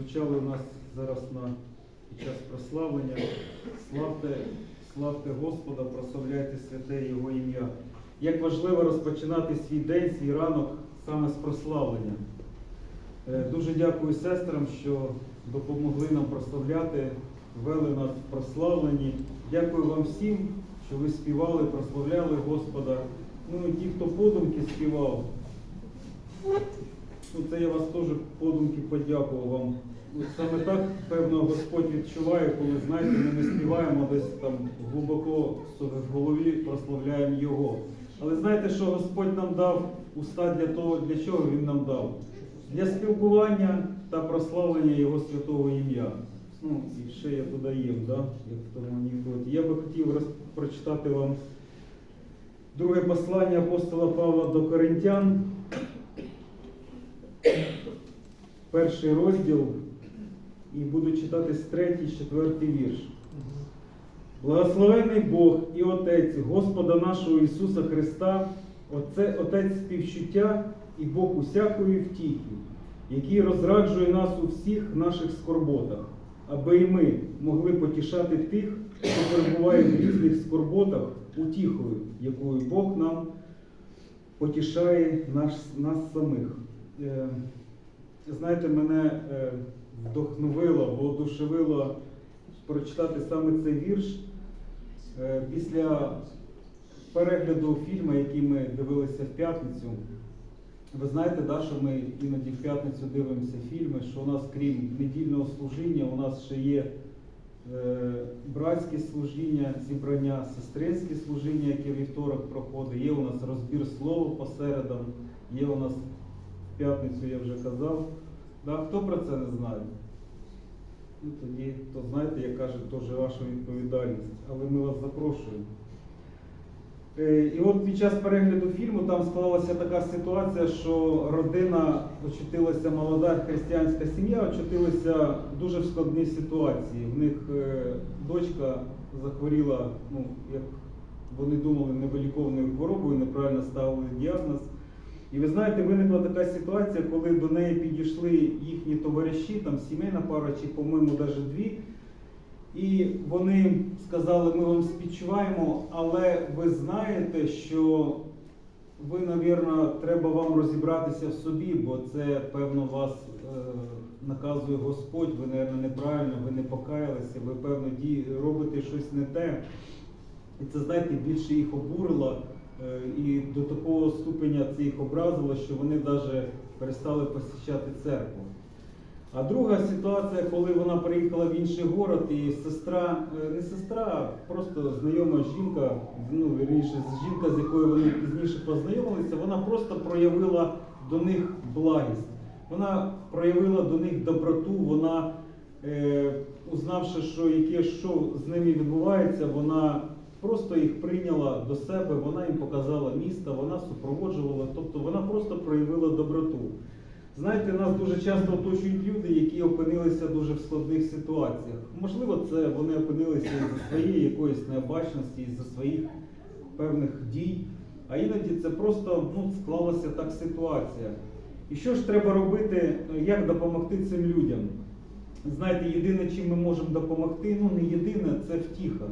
прозвучали у нас зараз на під час прославлення. Славте, славте Господа, прославляйте святе Його ім'я. Як важливо розпочинати свій день, свій ранок саме з прославлення. Е, Дуже дякую сестрам, що допомогли нам прославляти, вели нас в прославленні. Дякую вам всім, що ви співали, прославляли Господа. Ну і ті, хто подумки співав, ну це я вас теж подумки подякував вам. Саме так, певно, Господь відчуває, коли, знаєте, ми не співаємо десь там глибоко в голові, прославляємо Його. Але знаєте, що Господь нам дав уста для того, для чого Він нам дав? Для спілкування та прославлення Його святого ім'я. Ну, і ще я додаєм, да? як в тому анекдоті. Я би хотів роз- прочитати вам друге послання апостола Павла до Коринтян, перший розділ, і буду читати з третій, четвертий вірш. Благословений Бог і Отець Господа нашого Ісуса Христа, Оце, Отець співчуття і Бог усякої втіхи, який розраджує нас у всіх наших скорботах, аби і ми могли потішати тих, хто перебуває в різних скорботах, утіхою, якою Бог нам потішає наш, нас самих. Знаєте, мене е, вдохновило, воодушевило прочитати саме цей вірш е, після перегляду фільму, який ми дивилися в п'ятницю. Ви знаєте, да, що ми іноді в п'ятницю дивимося фільми, що у нас, крім недільного служіння, у нас ще є е, братське служіння, зібрання, сестринське служіння, яке вівторок проходить. Є у нас розбір слова посередам, є у нас п'ятницю, я вже казав. Да, хто про це не знає? Ну тоді, то знаєте, як кажуть, теж ваша відповідальність, але ми вас запрошуємо. Е, І от під час перегляду фільму там склалася така ситуація, що родина очутилася, молода християнська сім'я очутилася дуже в складній ситуації. В них е, дочка захворіла, ну, як вони думали, невиліковною хворобою, неправильно ставили діагноз. І ви знаєте, виникла така ситуація, коли до неї підійшли їхні товариші, там сімейна пара, чи, по-моєму, навіть дві. І вони сказали, ми вам співчуваємо, але ви знаєте, що ви, навірно, треба вам розібратися в собі, бо це, певно, вас е, наказує Господь, ви, навірно, неправильно, ви не покаялися, ви, певно, робите щось не те. І це, знаєте, більше їх обурило, і до такого ступеня це їх образило, що вони навіть перестали посіщати церкву. А друга ситуація, коли вона приїхала в інший город, і сестра, е, не сестра, а просто знайома жінка, ну вірніше, жінка, з якою вони пізніше познайомилися, вона просто проявила до них благість. Вона проявила до них доброту, вона, е, узнавши, що яке що з ними відбувається, вона просто їх прийняла до себе, вона їм показала місто, вона супроводжувала, тобто вона просто проявила доброту. Знаєте, нас дуже часто оточують люди, які опинилися дуже в складних ситуаціях. Можливо, це вони опинилися із-за своєї якоїсь необачності, із-за своїх певних дій. А іноді це просто ну, склалася так ситуація. І що ж треба робити, як допомогти цим людям? Знаєте, єдине, чим ми можемо допомогти, ну не єдине, це втіха.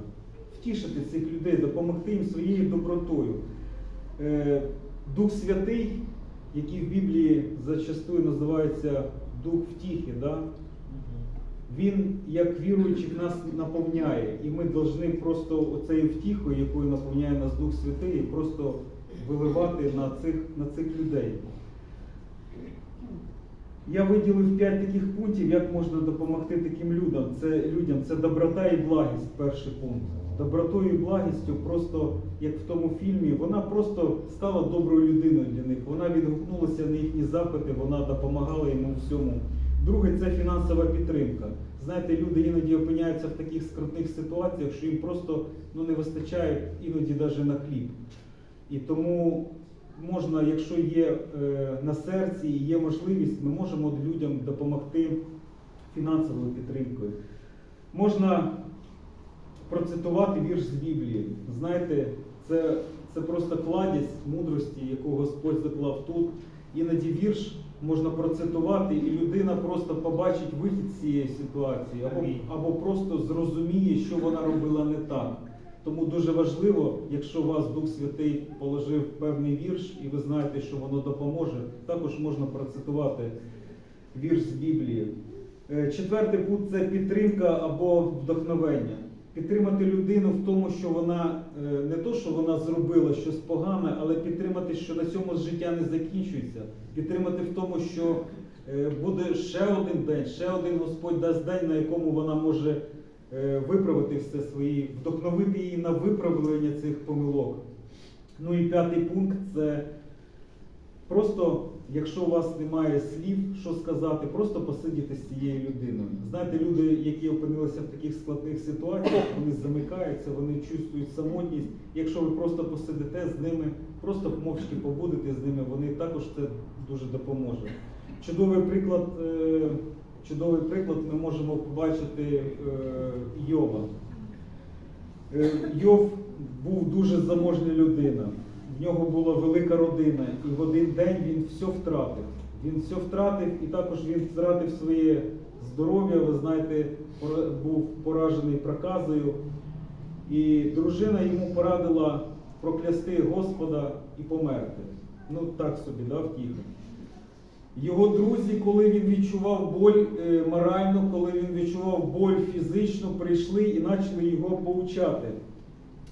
Втішити цих людей, допомогти їм своєю добротою. Е, Дух Святий, який в Біблії зачастую називається Дух втіхи, да? він як віруючих нас наповняє. І ми повинні просто оцею втіхою, якою наповняє нас Дух Святий, просто виливати на цих, на цих людей. Я виділив п'ять таких пунктів, як можна допомогти таким людям. Це людям це доброта і благість, перший пункт. Добротою і благістю, просто як в тому фільмі, вона просто стала доброю людиною для них. Вона відгукнулася на їхні запити, вона допомагала йому всьому. Друге це фінансова підтримка. Знаєте, люди іноді опиняються в таких скрутних ситуаціях, що їм просто ну, не вистачає іноді навіть на хліб. І тому можна, якщо є е, на серці і є можливість, ми можемо людям допомогти фінансовою підтримкою. Можна процитувати вірш з Біблії. Знаєте, це, це просто кладість мудрості, яку Господь заклав тут. Іноді вірш можна процитувати, і людина просто побачить вихід з цієї ситуації, або, або просто зрозуміє, що вона робила не так. Тому дуже важливо, якщо вас Дух Святий положив певний вірш, і ви знаєте, що воно допоможе, також можна процитувати вірш з Біблії. Е, Четвертий пункт це підтримка або вдохновення. Підтримати людину в тому, що вона е, не то, що вона зробила щось погане, але підтримати, що на цьому життя не закінчується. Підтримати в тому, що е, буде ще один день, ще один Господь дасть день, на якому вона може е, виправити все свої, вдохновити її на виправлення цих помилок. Ну і п'ятий пункт це Просто, якщо у вас немає слів, що сказати, просто посидіти з цією людиною. Знаєте, люди, які опинилися в таких складних ситуаціях, вони замикаються, вони чувствують самотність. Якщо ви просто посидите з ними, просто мовчки побудете з ними, вони також це дуже допоможе. Чудовий приклад, е, чудовий приклад ми можемо побачити е, Йова. Е, Йов був дуже заможня людина. В нього була велика родина, і в один день він все втратив. Він все втратив, і також він втратив своє здоров'я. Ви знаєте, був поражений проказою. І дружина йому порадила проклясти Господа і померти. Ну так собі, да, втіха. Його друзі, коли він відчував боль е, морально, коли він відчував боль фізично, прийшли і почали його поучати,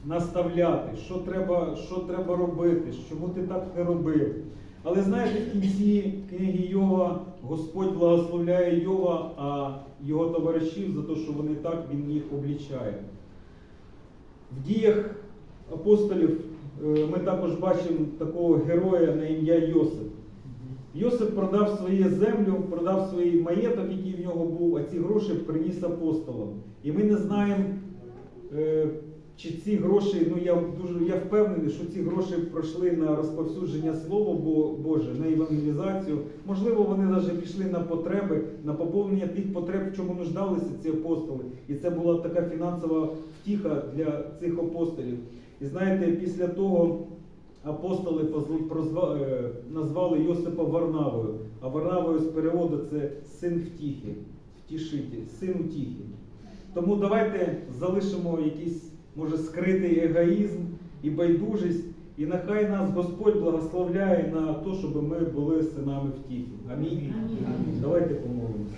наставляти, що треба, що треба робити, чому ти так не робив. Але знаєте, в кінці книги Йова Господь благословляє Йова, а його товаришів за те, що вони так, він їх облічає. В діях апостолів е, ми також бачимо такого героя на ім'я Йосип. Йосип продав свою землю, продав свій маєток, який в нього був, а ці гроші приніс апостолам. І ми не знаємо, е, чи ці гроші, ну я дуже я впевнений, що ці гроші пройшли на розповсюдження Слова Боже, на евангелізацію. Можливо, вони навіть пішли на потреби, на поповнення тих потреб, в чому нуждалися ці апостоли. І це була така фінансова втіха для цих апостолів. І знаєте, після того апостоли е, назвали Йосипа Варнавою. А Варнавою з переводу це син втіхи, втішитель, син втіхи. Тому давайте залишимо якийсь, може, скритий егоїзм і байдужість, і нехай нас Господь благословляє на те, щоб ми були синами втіхи. Амінь. Амінь. Давайте помолимося.